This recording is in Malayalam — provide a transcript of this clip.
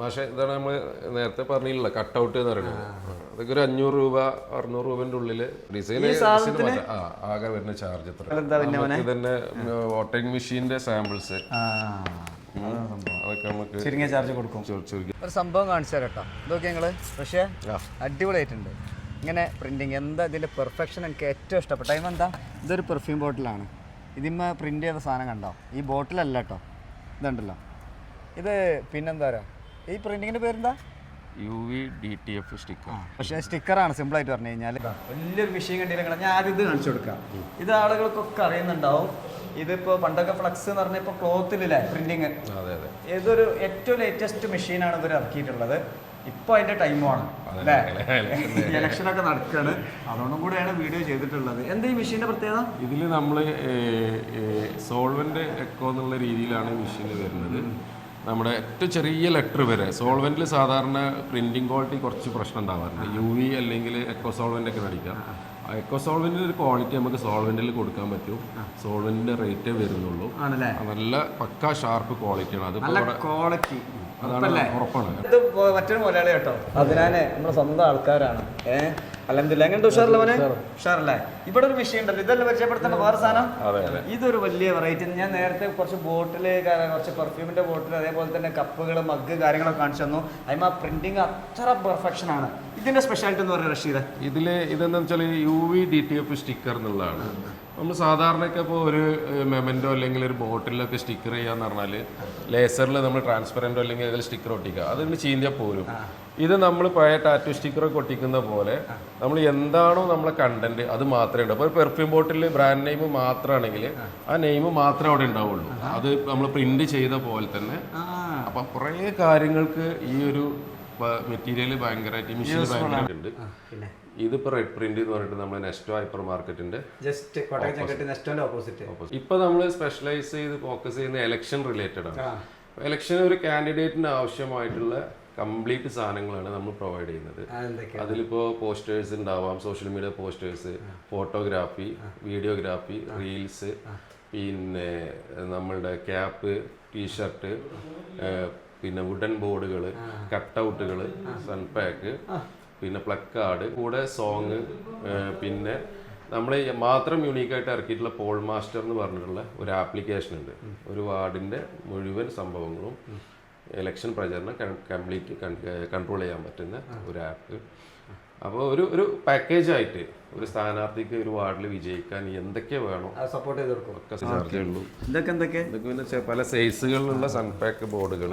പക്ഷേ ഇതാണ് നമ്മൾ നേരത്തെ പറഞ്ഞില്ല കട്ട് ഔട്ട് എന്ന് പറയുന്നത്. അതൊക്കെ ഒരു അഞ്ഞൂറ് രൂപ അറുന്നൂറ് രൂപന്റെ ഉള്ളിൽ ഡിസൈൻ ആകെ വരുന്ന ചാർജ് എത്ര? എന്താ പിന്നെ നമുക്ക് തന്നെ വോട്ടിംഗ് മെഷീന്റെ സാമ്പിൾസ് അതൊക്കെ നമുക്ക് ചുരുങ്ങിയ ചാർജ് കൊടുക്കും. ഒരു സംഭവം കാണിച്ചു തരാം കേട്ടോ. ഇതൊക്കെ ഞങ്ങൾ പക്ഷേ അടിപൊളിയായിട്ടുണ്ട്. ഇങ്ങനെ പ്രിന്റിങ് എന്താ ഇതിന്റെ പെർഫെക്ഷൻ എനിക്ക് ഏറ്റവും ഇഷ്ടപ്പെട്ട ടൈം എന്താ? ഇതൊരു പെർഫ്യൂം ബോട്ടിലാണ് ഇതിമ്മ പ്രിന്റ് ചെയ്ത സാധനം കണ്ടോ? ഈ ബോട്ടിലല്ല കേട്ടോ. ഇതുണ്ടല്ലോ. ഇത് പിന്നെന്താ പറയുക ഈ പ്രിന്റിങ്ങിന്റെ പേരെന്താ? U V D T F sticker പക്ഷേ സ്റ്റിക്കറാണ് സിമ്പിൾ ആയിട്ട് പറഞ്ഞു കഴിഞ്ഞാൽ വലിയൊരു വിഷയം കണ്ടില്ല ഞാൻ ആദ്യം ഇത് കാണിച്ചു കൊടുക്കാം. ഇത് ആളുകൾക്കൊക്കെ അറിയുന്നുണ്ടാവും. ഇതിപ്പോ പണ്ടൊക്കെ ഫ്ലക്സ് എന്ന് പറഞ്ഞ ഇപ്പൊ ക്ലോത്തിലല്ലേ പ്രിന്റിങ് അതെ അതെ. ഇതൊരു ഏറ്റവും ലേറ്റസ്റ്റ് മെഷീനാണ് ഇവർ ഇറക്കിയിട്ടുള്ളത്. ഇപ്പൊ അതിന്റെ ടൈമാണ് അല്ലേ ഇലക്ഷൻ ഒക്കെ നടക്കാണ്. അതുകൊണ്ടും കൂടെയാണ് വീഡിയോ ചെയ്തിട്ടുള്ളത്. എന്താ ഈ മെഷീന്റെ പ്രത്യേകത? ഇതിൽ നമ്മൾ സോൾവെന്റ് എക്കോ എന്നുള്ള രീതിയിലാണ് മെഷീൻ വരുന്നത്. നമ്മുടെ ഏറ്റവും ചെറിയ ലെറ്റർ വരെ. സോൾവെന്റിൽ സാധാരണ പ്രിന്റിംഗ് ക്വാളിറ്റി കുറച്ച് പ്രശ്നം ഉണ്ടാവാറുണ്ട്. യു വി അല്ലെങ്കിൽ എക്കോ സോൾവെന്റ് ഒക്കെ മേടിക്കാം. എക്കോ സോൾവെന്റിന്റെ ഒരു ക്വാളിറ്റി നമുക്ക് സോൾവെന്റിൽ കൊടുക്കാൻ പറ്റും. സോൾവെന്റിന്റെ റേറ്റേ വരുന്നുള്ളൂ. നല്ല പക്ക ഷാർപ്പ് ക്വാളിറ്റിയാണ് അത് നല്ല ക്വാളിറ്റി അതാണ് ഉറപ്പാണ്. ഇത് മറ്റൊരു മുതലാളി കേട്ടോ അതിനാണ് നമ്മുടെ സ്വന്തം ആൾക്കാരാണ്. ഏഹ് അല്ലെന്നില്ല എങ്ങനത്തെ ഉഷാറില്ല മോനെ? ഉഷാറല്ലേ? ഇവിടെ ഒരു മെഷീൻ ഉണ്ടല്ലോ ഇതല്ല പരിചയപ്പെടുത്തേണ്ട വേറെ സാധനം? അതെ അതെ. ഇതൊരു വലിയ വെറൈറ്റി ഞാൻ നേരത്തെ കുറച്ച് ബോട്ടിൽ കുറച്ച് പെർഫ്യൂമിന്റെ ബോട്ടിൽ അതേപോലെ തന്നെ കപ്പുകൾ മഗ് കാര്യങ്ങളൊക്കെ കാണിച്ചു തന്നു. അതിന് ആ പ്രിന്റിങ് അത്ര പെർഫെക്ഷൻ ആണ്. ഇതിന്റെ സ്പെഷ്യാലിറ്റി എന്ന് പറയുന്നത് റഷീദ്? ഇതിൽ ഇതെന്താ വെച്ചാൽ U V D T F sticker എന്നുള്ളതാണ്. നമ്മൾ സാധാരണയൊക്കെ ഇപ്പോൾ ഒരു മെമന്റോ അല്ലെങ്കിൽ ഒരു ബോട്ടിലൊക്കെ സ്റ്റിക്കർ ചെയ്യാന്ന് പറഞ്ഞാൽ ലേസറിൽ നമ്മൾ ട്രാൻസ്പെറന്റോ അല്ലെങ്കിൽ ഏതെങ്കിലും സ്റ്റിക്കർ ഒട്ടിക്കുക. അതിന് ചീന്തിയാൽ പോരും. ഇത് നമ്മൾ പഴയ ടാറ്റു സ്റ്റിക്കറൊക്കെ ഒട്ടിക്കുന്ന പോലെ നമ്മൾ എന്താണോ നമ്മളെ കണ്ടന്റ് അത് മാത്രമേ ഉണ്ടാവും ഒരു പെർഫ്യൂം ബോട്ടിൽ ബ്രാൻഡ് നെയിം മാത്രമാണെങ്കിൽ ആ. നെയിം മാത്രമേ അവിടെ ഉണ്ടാവുള്ളൂ. അത് നമ്മൾ പ്രിന്റ് ചെയ്ത പോലെ തന്നെ. അപ്പം കുറേ കാര്യങ്ങൾക്ക് ഈ ഒരു മെറ്റീരിയൽ ഭയങ്കരമായിട്ട് മെഷീൻ ഭയങ്കരമായിട്ടുണ്ട് ഇതിപ്പോ റെഡ് പ്രിന്റ് എന്ന് പറഞ്ഞിട്ട് നമ്മൾ നെസ്റ്റോ ഹൈപ്പർ മാർക്കറ്റിന്റെ ജസ്റ്റ് നെസ്റ്റോന്റെ ഓപ്പോസിറ്റ് ഇപ്പൊ നമ്മൾ സ്പെഷ്യലൈസ് ചെയ്ത് ഫോക്കസ് ചെയ്യുന്ന എലക്ഷൻ റിലേറ്റഡ് ആണ്. എലക്ഷൻ ഒരു കാൻഡിഡേറ്റിന് ആവശ്യമായിട്ടുള്ള കംപ്ലീറ്റ് സാധനങ്ങളാണ് നമ്മൾ പ്രൊവൈഡ് ചെയ്യുന്നത്. അതിലിപ്പോ പോസ്റ്റേഴ്സ് ഉണ്ടാവാം social media posters photography videography reels പിന്നെ നമ്മളുടെ ക്യാപ്പ് ടീഷർട്ട് പിന്നെ വുഡൻ ബോർഡുകൾ കട്ടൗട്ടുകൾ സൺപാക്ക് പിന്നെ പ്ലക്കാർഡ് കൂടെ സോങ് പിന്നെ നമ്മൾ മാത്രം യൂണീക്കായിട്ട് ഇറക്കിയിട്ടുള്ള പോൾ മാസ്റ്റർ എന്ന് പറഞ്ഞിട്ടുള്ള ഒരു ആപ്ലിക്കേഷൻ ഉണ്ട്. ഒരു വാർഡിന്റെ മുഴുവൻ സംഭവങ്ങളും ഇലക്ഷൻ പ്രചരണം കംപ്ലീറ്റ് കൺട്രോൾ ചെയ്യാൻ പറ്റുന്ന ഒരു ആപ്പ് അപ്പോൾ ഒരു ഒരു പാക്കേജ് ആയിട്ട് ഒരു സ്ഥാനാർത്ഥിക്ക് ഒരു വാർഡിൽ വിജയിക്കാൻ എന്തൊക്കെ വേണോ? സപ്പോർട്ട് ചെയ്ത് കൊടുക്കും. ഒക്കെ ചാർജേ ഉള്ളൂ. ഇതൊക്കെ എന്തൊക്കെ? ഇതൊക്കെ പിന്നെ പല സൈസുകളിലുള്ള സൺപാക്ക് ബോർഡുകൾ